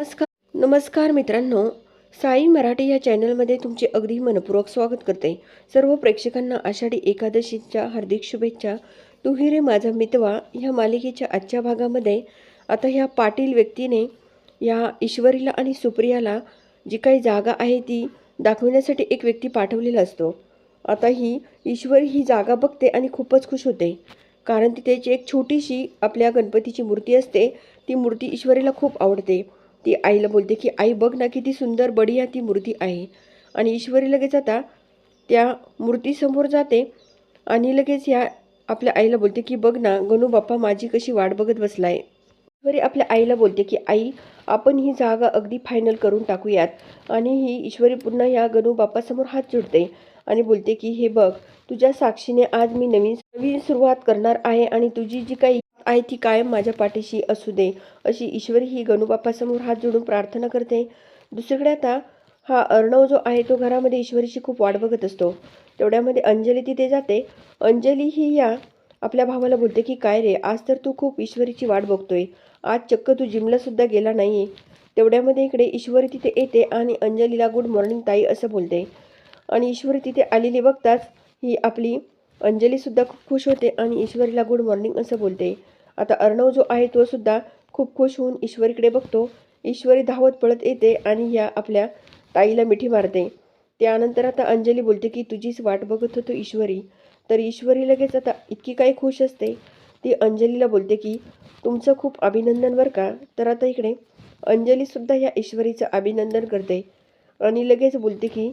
नमस्कार. नमस्कार मित्रांनो. साई मराठी या चॅनलमध्ये तुमचे अगदी मनपूर्वक स्वागत करते. सर्व प्रेक्षकांना आषाढी एकादशीच्या हार्दिक शुभेच्छा. तुहिरे माझा मितवा ह्या मालिकेच्या आजच्या भागामध्ये आता ह्या पाटील व्यक्तीने या ईश्वरीला आणि सुप्रियाला जी काही जागा आहे ती दाखवण्यासाठी एक व्यक्ती पाठवलेला असतो. आता ही ईश्वरी ही जागा बघते आणि खूपच खुश होते. कारण तिथे एक छोटीशी आपल्या गणपतीची मूर्ती असते. ती मूर्ती ईश्वरीला खूप आवडते. ती आईला बोलते की आई बघ ना किती सुंदर बढिया ती मूर्ती आहे. आणि ईश्वरी लगेच आता त्या मूर्तीसमोर जाते आणि लगेच या आपल्या आईला बोलते की बघ ना गणू बाप्पा माझी कशी वाट बघत बसलाय. ईश्वरी आपल्या आईला बोलते की आई आपण ही जागा अगदी फायनल करून टाकूयात. आणि ही ईश्वरी पुन्हा या गणू बाप्पासमोर हात जोडते आणि बोलते की हे बघ तुझ्या साक्षीने आज मी नवीन नवीन सुरुवात करणार आहे आणि तुझी जी काही आहे ती कायम माझ्या पाठीशी असू दे अशी ईश्वरी ही गणूबाप्पासमोर हात जोडून प्रार्थना करते. दुसरीकडे आता हा अर्णव जो आहे तो घरामध्ये ईश्वरीची खूप वाट बघत असतो. तेवढ्यामध्ये अंजली तिथे जाते. अंजली ही या आपल्या भावाला बोलते की काय रे आज तर तू खूप ईश्वरीची वाट बघतोय. आज चक्क तू जिमलासुद्धा गेला नाही तेवढ्यामध्ये इकडे ईश्वरी तिथे येते आणि अंजलीला गुड मॉर्निंग ताई असं बोलते. आणि ईश्वरी तिथे आलेली बघताच ही आपली अंजलीसुद्धा खूप खुश होते आणि ईश्वरीला गुड मॉर्निंग असं बोलते. आता अर्णव जो आहे तो सुद्धा खूप खुश होऊन ईश्वरीकडे बघतो. ईश्वरी धावत पळत येते आणि या आपल्या ताईला मिठी मारते. त्यानंतर आता अंजली बोलते की तुझीच वाट बघत होतो ईश्वरी. तर ईश्वरी लगेच आता इतकी काही खुश असते. ती अंजलीला बोलते की तुमचं खूप अभिनंदन बरं का? तर आता इकडे अंजलीसुद्धा या ईश्वरीचं अभिनंदन करते. आणि लगेच बोलते की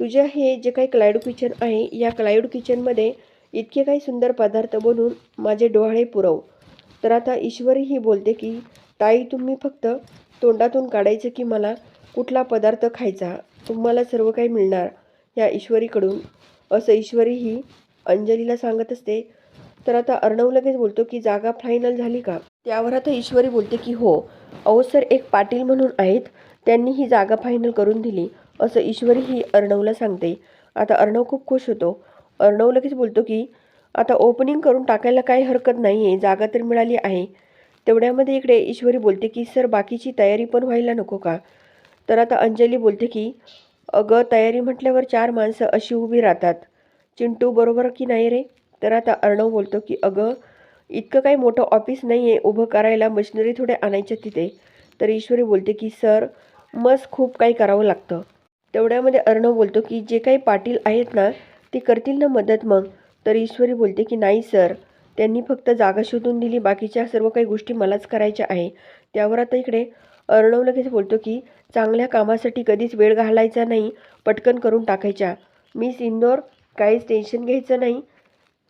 तुझ्या हे जे काही क्लायडू किचन आहे या क्लायडू किचनमध्ये इतके काही सुंदर पदार्थ बनवून माझे डोहाळे पुरव. तर आता ईश्वरी ही बोलते की ताई तुम्ही फक्त तोंडातून काढायचं की मला कुठला पदार्थ खायचा? तुम्हाला सर्व काही मिळणार. या ईश्वरीकडून. असं ईश्वरी ही अंजलीला सांगत असते. तर आता अर्णव लगेच बोलतो की जागा फायनल झाली का? त्यावर आता ईश्वरी बोलते की हो अहो सर एक पाटील म्हणून आहेत. त्यांनी ही जागा फायनल करून दिली. असं ईश्वरी ही अर्णवला सांगते. आता अर्णव खूप खुश होतो. अर्णव लगेच बोलतो की आता ओपनिंग करून टाकायला काही हरकत नाही आहे जागा तर मिळाली आहे. तेवढ्यामध्ये इकडे ईश्वरी बोलते की सर बाकीची तयारी पण व्हायला नको का? तर आता अंजली बोलते की अगं तयारी म्हटल्यावर चार माणसं अशी उभी राहतात. चिंटू बरोबर की नाही रे? तर आता अर्णव बोलतो की अगं इतकं काही मोठं ऑफिस नाही आहे उभं करायला मशिनरी थोडे आणायच्या तिथे. तर ईश्वरी बोलते की सर मस्त खूप काही करावं लागतं. तेवढ्यामध्ये अर्णव बोलतो की जे काही पाटील आहेत ना ते करतील ना मदत मग. तर ईश्वरी बोलते की नाही सर. त्यांनी फक्त जागा शोधून दिली. बाकीच्या सर्व काही गोष्टी मलाच करायच्या आहे त्यावर आता इकडे अर्णव लगेच बोलतो की चांगल्या कामासाठी कधीच वेळ घालायचा नाही. पटकन करून टाकायच्या. मीस इंदोर काहीच टेन्शन घ्यायचं नाही.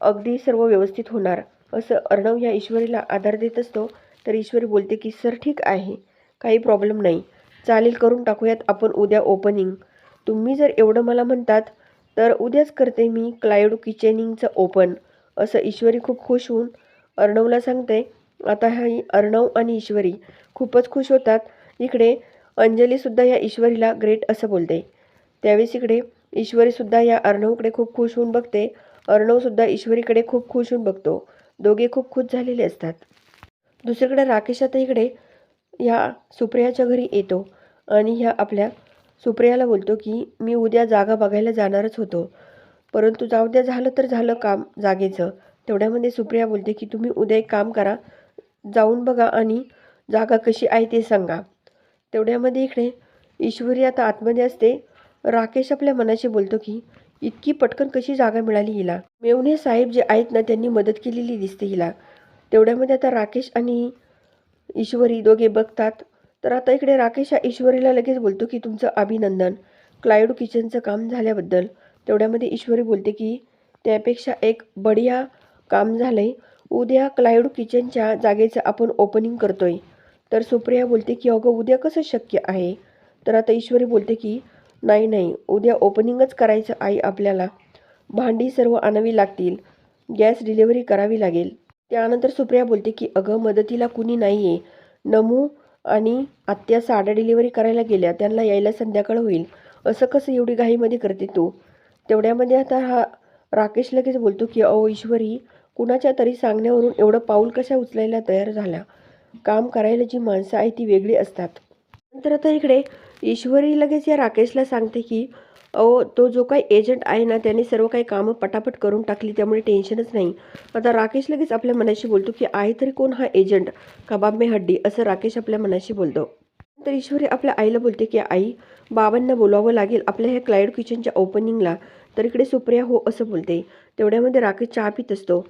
अगदी सर्व व्यवस्थित होणार. असं अर्णव या ईश्वरीला आधार देत असतो. तर ईश्वरी बोलते की सर ठीक आहे. काही प्रॉब्लेम नाही. चालेल करून टाकूयात आपण उद्या ओपनिंग तुम्ही जर एवढं मला म्हणतात तर उद्याच करते मी क्लायडो किचनिंगचं ओपन असं ईश्वरी खूप खुश होऊन अर्णवला सांगते आता ही अर्णव आणि ईश्वरी खूपच खुश होतात. इकडे अंजलीसुद्धा या ईश्वरीला ग्रेट असं बोलते. त्यावेळेस इकडे ईश्वरीसुद्धा या अर्णवकडे खूप खुश होऊन बघते. अर्णवसुद्धा ईश्वरीकडे खूप खुश होऊन बघतो. दोघे खूप खुश झालेले असतात. दुसरीकडे राकेश आता इकडे ह्या सुप्रियाच्या घरी येतो आणि ह्या आपल्या सुप्रियाला बोलतो की मी उद्या जागा बघायला जाणारच होतो. परंतु जाऊ द्या झालं तर झालं काम जागेचं. तेवढ्यामध्ये सुप्रिया बोलते की तुम्ही उद्या एक काम करा जाऊन बघा आणि जागा कशी आहे ते सांगा. तेवढ्यामध्ये इकडे ईश्वरी आता आतमध्ये असते. राकेश आपल्या मनाशी बोलतो की इतकी पटकन कशी जागा मिळाली हिला? मेवणे साहेब जे आहेत ना त्यांनी मदत केलेली दिसते हिला. तेवढ्यामध्ये आता राकेश आणि ईश्वरी दोघे बघतात. तर आता इकडे राकेश हा ईश्वरीला लगेच बोलतो की तुमचं अभिनंदन. क्लायडू किचनचं काम झाल्याबद्दल. तेवढ्यामध्ये ईश्वरी बोलते की त्यापेक्षा एक बढिया काम झालं आहे उद्या क्लायड किचनच्या जागेचं आपण ओपनिंग करतोय. तर सुप्रिया बोलते की अगं उद्या कसं शक्य आहे? तर आता ईश्वरी बोलते की नाही नाही. उद्या ओपनिंगच करायचं आहे आपल्याला. भांडी सर्व आणावी लागतील. गॅस डिलिव्हरी करावी लागेल. त्यानंतर सुप्रिया बोलते की अगं मदतीला कुणी नाही आहे नमू आणि आत्या साड्या डिलिव्हरी करायला गेल्या. त्यांना यायला संध्याकाळ होईल. असं कसं एवढी घाईमध्ये करते तू? तेवढ्यामध्ये आता हा राकेश लगेच बोलतो की अहो ईश्वरी कुणाच्या तरी सांगण्यावरून एवढं पाऊल कशा उचलायला तयार झाला काम करायला जी माणसं आहे ती वेगळी असतात. नंतर आता इकडे ईश्वरी लगेच या राकेशला सांगते की अहो तो जो काही एजंट आहे ना त्याने सर्व काही कामं पटापट करून टाकली त्यामुळे टेन्शनच नाही. आता राकेश लगेच आपल्या मनाशी बोलतो की आहे तरी कोण हा एजंट कबाब मे हड्डी असं राकेश आपल्या मनाशी बोलतो. तर ईश्वरी आपल्या आईला बोलते की आई बाबांना बोलावं लागेल आपल्या ह्या क्लायड किचनच्या ओपनिंगला तर इकडे सुप्रिया हो असं बोलते. तेवढ्यामध्ये राकेश चहा पित असतो.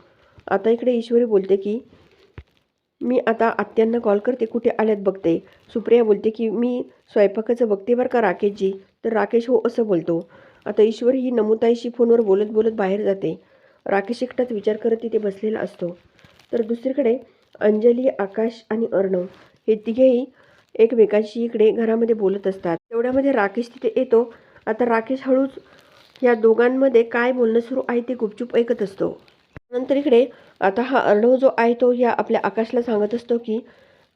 आता इकडे ईश्वरी बोलते की मी आता आत्यांना कॉल करते कुठे आल्यात बघते? सुप्रिया बोलते की मी स्वयंपाकाचं बघते बरं का राकेशजी? तर राकेश हो असं बोलतो. आता ईश्वर ही नमुताईशी फोनवर बोलत बोलत बाहेर जाते. राकेश एकटाच विचार करत तिथे बसलेला असतो. तर दुसरीकडे अंजली आकाश आणि अर्णव हे तिघेही एकमेकांशी इकडे घरामध्ये बोलत असतात. तेवढ्यामध्ये राकेश तिथे येतो. आता राकेश हळूच या दोघांमध्ये काय बोलणं सुरू आहे ते गुपचूप ऐकत असतो. नंतर इकडे आता हा अर्णव जो आहे तो या आपल्या आकाशला सांगत असतो की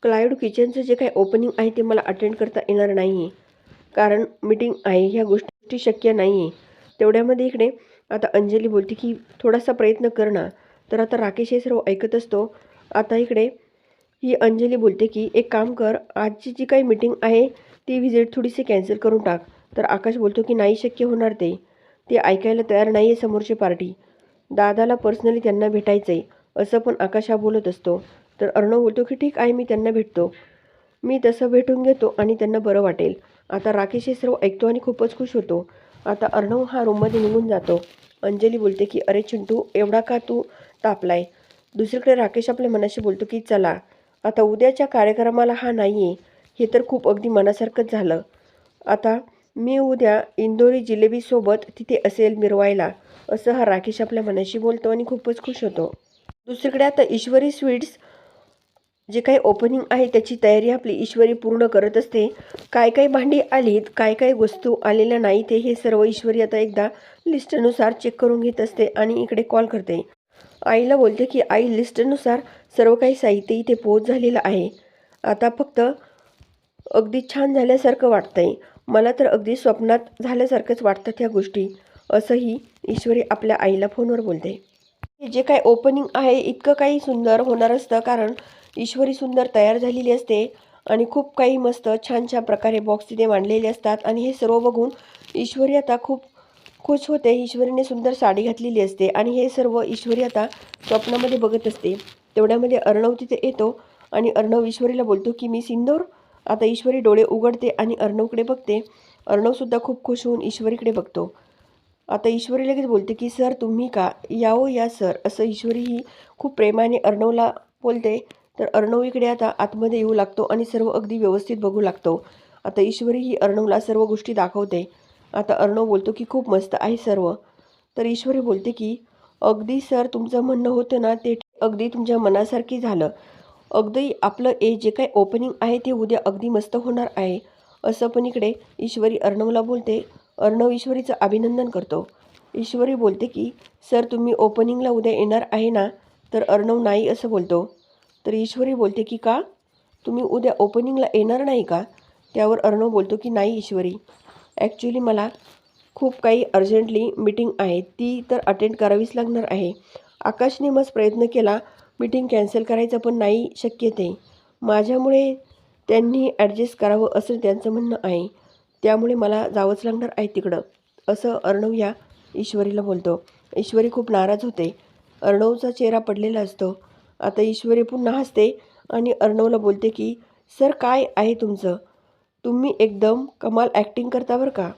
क्लायड किचनचं जे काही ओपनिंग आहे ते मला अटेंड करता येणार नाही आहे कारण मीटिंग आहे ह्या गोष्टी शक्य नाही आहे तेवढ्यामध्ये इकडे आता अंजली बोलते की थोडासा प्रयत्न कर ना. तर आता राकेश हे सर्व ऐकत असतो. आता इकडे ही अंजली बोलते की एक काम कर आजची जी काही मीटिंग आहे ती व्हिजिट थोडीशी कॅन्सल करून टाक. तर आकाश बोलतो की नाही शक्य होणार ते. ते ऐकायला तयार नाही आहे समोरची पार्टी. दादाला पर्सनली त्यांना भेटायचं आहे असं पण आकाश हा बोलत असतो. तर अर्णव बोलतो की ठीक आहे मी त्यांना भेटतो. मी तसं भेटून घेतो आणि त्यांना बरं वाटेल. आता राकेश हे सर्व ऐकतो आणि खूपच खुश होतो. आता अर्णव हा रूममध्ये निघून जातो. अंजली बोलते की अरे चिंटू एवढा का तू तापलाय? दुसरीकडे राकेश आपल्या मनाशी बोलतो की चला आता उद्याच्या कार्यक्रमाला हा नाही आहे हे तर खूप अगदी मनासारखंच झालं. आता मी उद्या इंदोरी जिलेबीसोबत तिथे असेल मिरवायला. असं हा राकेश आपल्या मनाशी बोलतो आणि खूपच खुश होतो. दुसरीकडे आता ईश्वरी स्वीट्स जे काही ओपनिंग आहे त्याची तयारी आपली ईश्वरी पूर्ण करत असते. काय काय भांडी आलीत काय काय वस्तू आलेल्या नाही ते हे सर्व ईश्वरी आता एकदा लिस्टनुसार चेक करून घेत असते आणि इकडे कॉल करते. आईला बोलते की आई लिस्टनुसार सर्व काही साहित्य इथे पोहोच झालेलं आहे. आता फक्त अगदी छान झाल्यासारखं वाटतंय. मला तर अगदी स्वप्नात झाल्यासारखंच वाटतात ह्या गोष्टी असंही ईश्वरी आपल्या आईला फोनवर बोलते. हे जे काय ओपनिंग आहे इतकं काही सुंदर होणार असतं कारण ईश्वरी सुंदर तयार झालेली असते आणि खूप काही मस्त छान छान प्रकारे बॉक्स तिथे मांडलेले असतात. आणि हे सर्व बघून ईश्वरी आता खूप खुश होते. ईश्वरीने सुंदर साडी घातलेली असते. आणि हे सर्व ईश्वरी आता स्वप्नामध्ये बघत असते. तेवढ्यामध्ये अर्णव तिथे येतो आणि अर्णव ईश्वरीला बोलतो की मी सिंदूर. आता ईश्वरी डोळे उघडते आणि अर्णवकडे बघते. अर्णवसुद्धा खूप खुश होऊन ईश्वरीकडे बघतो. आता ईश्वरी लगेच बोलते की सर तुम्ही का? यावो या सर. असं ईश्वरी ही खूप प्रेमाने अर्णवला बोलते. तर अर्णव इकडे आता आतमध्ये येऊ लागतो आणि सर्व अगदी व्यवस्थित बघू लागतो. आता ईश्वरी ही अर्णवला सर्व गोष्टी दाखवते. आता अर्णव बोलतो की खूप मस्त आहे सर्व. तर ईश्वरी बोलते की अगदी सर तुमचं म्हणणं होतं ना ते अगदी तुमच्या मनासारखी झालं. अगदी आपलं ए जे काही ओपनिंग आहे ते उद्या अगदी मस्त होणार आहे. असं पण इकडे ईश्वरी अर्णवला बोलते. अर्णव ईश्वरीचं अभिनंदन करतो. ईश्वरी बोलते की सर तुम्ही ओपनिंगला उद्या येणार आहे ना? तर अर्णव नाही असं बोलतो. तर ईश्वरी बोलते की का? तुम्ही उद्या ओपनिंगला येणार नाही का? त्यावर अर्णव बोलतो की नाही ईश्वरी. ॲक्च्युली मला खूप काही अर्जंटली मीटिंग आहे. ती तर अटेंड करावीच लागणार आहे. आकाशने मस्त प्रयत्न केला. मीटिंग कॅन्सल करायचं पण नाही शक्य ते. माझ्यामुळे त्यांनी ॲडजस्ट करावं असं त्यांचं म्हणणं आहे. त्यामुळे मला जावंच लागणार आहे तिकडं. असं अर्णव या ईश्वरीला बोलतो. ईश्वरी खूप नाराज होते. अर्णवचा चेहरा पडलेला असतो. आता ईश्वरी पुन्हा हसते आणि अर्णवला बोलते की सर काय आहे तुमचं? तुम्ही एकदम कमाल ॲक्टिंग करता बरं का?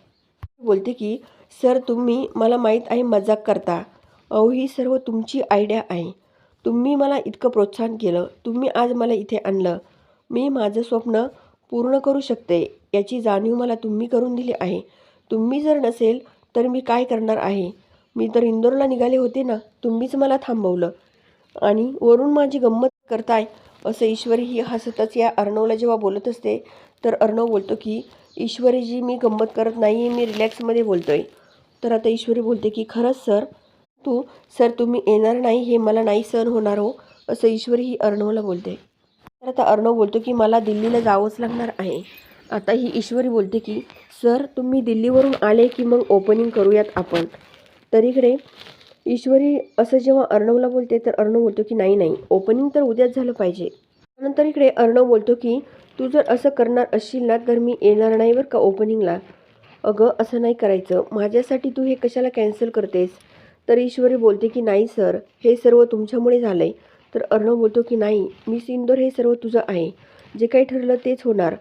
बोलते की सर तुम्ही मला माहीत आहे मजाक करता. अहो ही सर्व तुमची आयडिया आहे. तुम्ही मला इतकं प्रोत्साहन केलं. तुम्ही आज मला इथे आणलं. मी माझं स्वप्न पूर्ण करू शकते. याची जाणीव मला तुम्ही करून दिली आहे. तुम्ही जर नसेल तर मी काय करणार आहे? मी तर इंदोरला निघाले होते ना. तुम्हीच मला थांबवलं. आणि वरून माझी गंमत करताय असं ईश्वरी ही हसतच या अर्णवला जेव्हा बोलत असते तर अर्णव बोलतो की ईश्वरीजी मी गंमत करत नाही आहे मी रिलॅक्समध्ये बोलतो आहे तर आता ईश्वरी बोलते की खरंच सर तू सर तुम्ही येणार नाही हे मला नाही सहन होणार हो असं ईश्वरी ही अर्णवला बोलते. तर आता अर्णव बोलतो की मला दिल्लीला जावंच लागणार आहे. आता ही ईश्वरी बोलते की सर तुम्ही दिल्लीवरून आले की मग ओपनिंग करूयात आपण. तर इकडे ईश्वरी असं जेव्हा अर्णवला बोलते तर अर्णव बोलतो की नाही नाही ओपनिंग तर उद्याच झालं पाहिजे. नंतर इकडे अर्णव बोलतो की तू जर असं करणार असशील ना तर मी येणार नाही बरं का ओपनिंगला अगं असं नाही करायचं. माझ्यासाठी तू हे कशाला कॅन्सल करतेस? तर ईश्वरी बोलते की नाही सर. हे सर्व तुमच्यामुळे झालं आहे तर अर्णव बोलतो की नाही. मी सिंदोर हे सर्व तुझं आहे. जे काही ठरलं तेच होणार.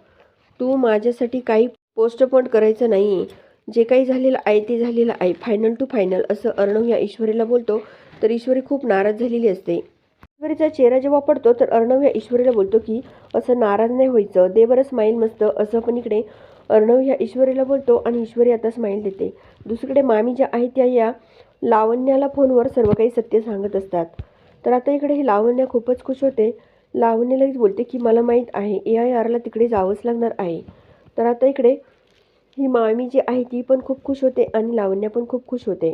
तू माझ्यासाठी काही पोस्टपोन करायचं नाही. आहे जे काही झालेलं आहे ते झालेलं आहे. फायनल टू फायनल असं अर्णव या ईश्वरीला बोलतो. तर ईश्वरी खूप नाराज झालेली असते. ईश्वरीचा चेहरा जेव्हा पडतो तर अर्णव या ईश्वरीला बोलतो की असं नाराज नाही व्हायचं. दे बरं स्माईल मस्त. असं पण इकडे अर्णव ह्या ईश्वरीला बोलतो आणि ईश्वरी आता स्माईल देते. दुसरीकडे मामी ज्या आहेत त्या या लावण्याला फोनवर सर्व काही सत्य सांगत असतात. तर आता इकडे ही लावण्या खूपच खुश होते. लावण्यालाच बोलते की मला माहीत आहे ए आय आरला तिकडे जावंच लागणार आहे. तर आता इकडे ही मामी जी आहे ती पण खूप खुश होते आणि लावण्या पण खूप खुश होते.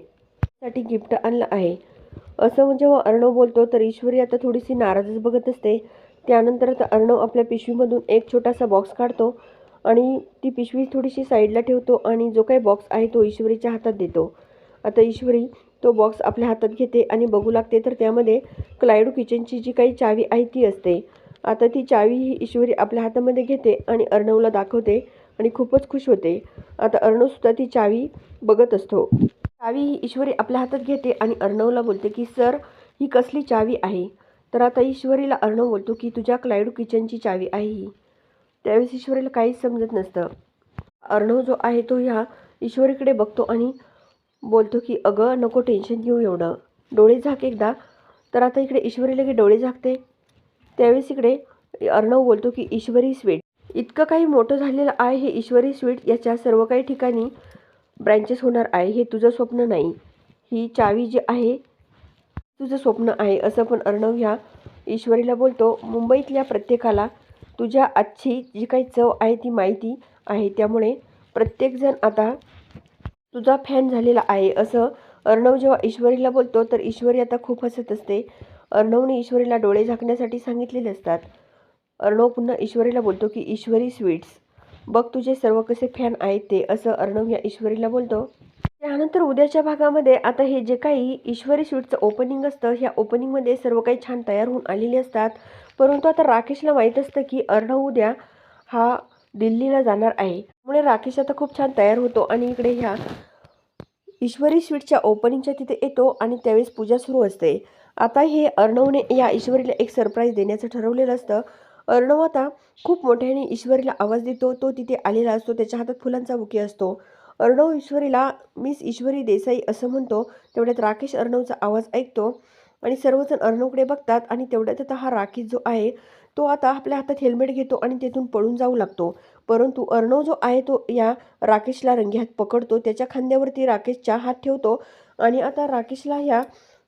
साठी गिफ्ट आणलं आहे. असं म्हणजे जेव्हा अर्णव बोलतो तर ईश्वरी आता थोडीशी नाराजच बघत असते. त्यानंतर आता अर्णव आपल्या पिशवीमधून एक छोटासा बॉक्स काढतो आणि ती पिशवी थोडीशी साईडला ठेवतो आणि जो काही बॉक्स आहे तो ईश्वरीच्या हातात देतो. आता ईश्वरी तो बॉक्स आपल्या हातात घेते आणि बघू लागते तर त्यामध्ये क्लायडो किचनची जी काही चावी आहे ती असते. आता ती चावी ही ईश्वरी आपल्या हातामध्ये घेते आणि अर्णवला दाखवते. आणि खूपच खुश होते. आता अर्णवसुद्धा ती चावी बघत असतो. चावी ही ईश्वरी आपल्या हातात घेते आणि अर्णवला बोलते की सर ही कसली चावी आहे? तर आता ईश्वरीला अर्णव बोलतो की तुझ्या क्लायडो किचनची चावी आहे ही. त्यावेळेस ईश्वरीला काहीच समजत नसतं. अर्णव जो आहे तो ह्या ईश्वरीकडे बघतो आणि बोलतो की अगं नको टेन्शन घेऊ एवढं. डोळे झाक एकदा. तर आता इकडे ईश्वरीला की डोळे झाकते? त्यावेळेस इकडे अर्णव बोलतो की ईश्वरी स्वीट इतकं काही मोठं झालेलं आहे हे ईश्वरी स्वीट याच्या सर्व काही ठिकाणी ब्रँचेस होणार आहे हे तुझं स्वप्न नाही. ही चावी जी आहे तुझं स्वप्न आहे असं पण अर्णव ह्या ईश्वरीला बोलतो. मुंबईतल्या प्रत्येकाला तुझ्या आजची जी काही चव आहे ती माहिती आहे. त्यामुळे प्रत्येकजण आता तुझा फॅन झालेला आहे असं अर्णव जेव्हा ईश्वरीला बोलतो तर ईश्वरी आता खूप हसत असते. अर्णवने ईश्वरीला डोळे झाकण्यासाठी सांगितलेले असतात. अर्णव पुन्हा ईश्वरीला बोलतो की ईश्वरी स्वीट्स बघ तुझे सर्व कसे फॅन आहेत ते. असं अर्णव या ईश्वरीला बोलतो. त्यानंतर उद्याच्या भागामध्ये आता हे जे काही ईश्वरी स्वीटचं ओपनिंग असतं ह्या ओपनिंगमध्ये सर्व काही छान तयार होऊन आलेले असतात. परंतु आता राकेशला माहीत असतं की अर्णव उद्या हा दिल्लीला जाणार आहे. त्यामुळे राकेश आता खूप छान तयार होतो आणि इकडे ह्या ईश्वरी स्वीटच्या ओपनिंगच्या तिथे येतो आणि त्यावेळेस पूजा सुरू असते. आता हे अर्णवने या ईश्वरीला एक सरप्राईज देण्याचं ठरवलेलं असतं. अर्णव आता खूप मोठ्याने ईश्वरीला आवाज देतो तो तिथे आलेला असतो त्याच्या हातात फुलांचा बुके असतो. अर्णव ईश्वरीला मिस ईश्वरी देसाई असं म्हणतो तेवढ्यात राकेश अर्णवचा आवाज ऐकतो आणि सर्वजण अर्णवकडे बघतात आणि तेवढ्यात आता हा राकेश जो आहे तो आता आपल्या हातात हेल्मेट घेतो आणि तेथून पळून जाऊ लागतो. परंतु अर्णव जो आहे तो या राकेशला रंगेहात पकडतो त्याच्या खांद्यावरती राकेशच्या हात ठेवतो आणि आता राकेशला ह्या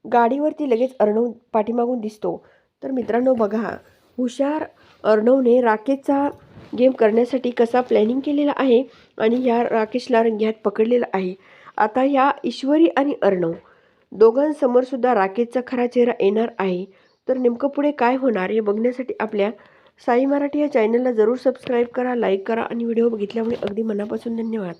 गाडीवरती लगेच अर्णव पाठीमागून दिसतो. तर मित्रांनो बघा. हुशार अर्णवने राकेशचा गेम करण्यासाठी कसा प्लॅनिंग केलेला आहे आणि ह्या राकेशला रंग्यात पकडलेला आहे? आता ह्या ईश्वरी आणि अर्णव दोघांसमोरसुद्धा राकेशचा खरा चेहरा येणार आहे. तर नेमकं पुढे काय होणार हे बघण्यासाठी आपल्या साई मराठी या चॅनलला जरूर सबस्क्राईब करा लाईक करा आणि व्हिडिओ बघितल्यामुळे अगदी मनापासून धन्यवाद.